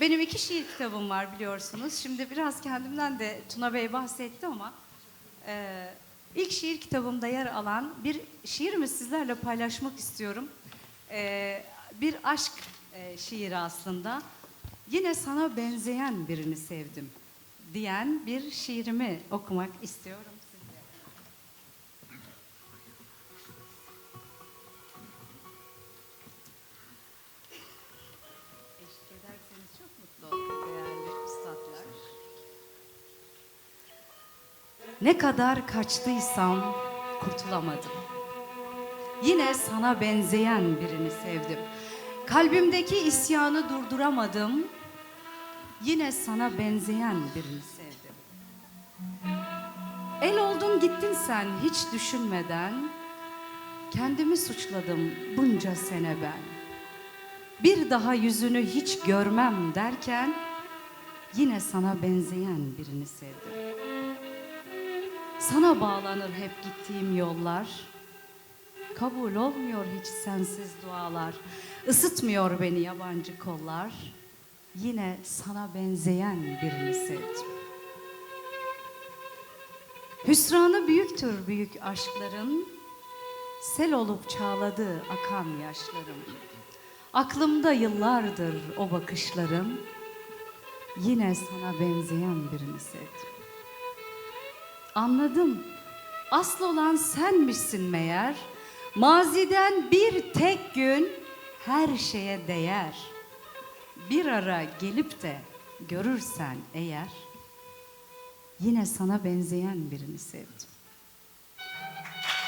Benim iki şiir kitabım var biliyorsunuz. Şimdi biraz kendimden de Tuna Bey bahsetti ama e, ilk şiir kitabımda yer alan bir şiirimi sizlerle paylaşmak istiyorum. E, bir aşk e, şiiri aslında. Yine sana benzeyen birini sevdim diyen bir şiirimi okumak istiyorum Ne kadar kaçtıysam kurtulamadım. Yine sana benzeyen birini sevdim. Kalbimdeki isyanı durduramadım. Yine sana benzeyen birini sevdim. El oldun gittin sen hiç düşünmeden. Kendimi suçladım bunca sene ben. Bir daha yüzünü hiç görmem derken yine sana benzeyen birini sevdim. Sana bağlanır hep gittiğim yollar. Kabul olmuyor hiç sensiz dualar. Isıtmıyor beni yabancı kollar. Yine sana benzeyen birini sevdim. Hüsranı büyüktür büyük aşkların. Sel olup çağladı akan yaşlarım. Aklımda yıllardır o bakışların. Yine sana benzeyen birini sevdim. Anladım. Asıl olan senmişsin meğer. Maziden bir tek gün her şeye değer. Bir ara gelip de görürsen eğer yine sana benzeyen birini sevdim.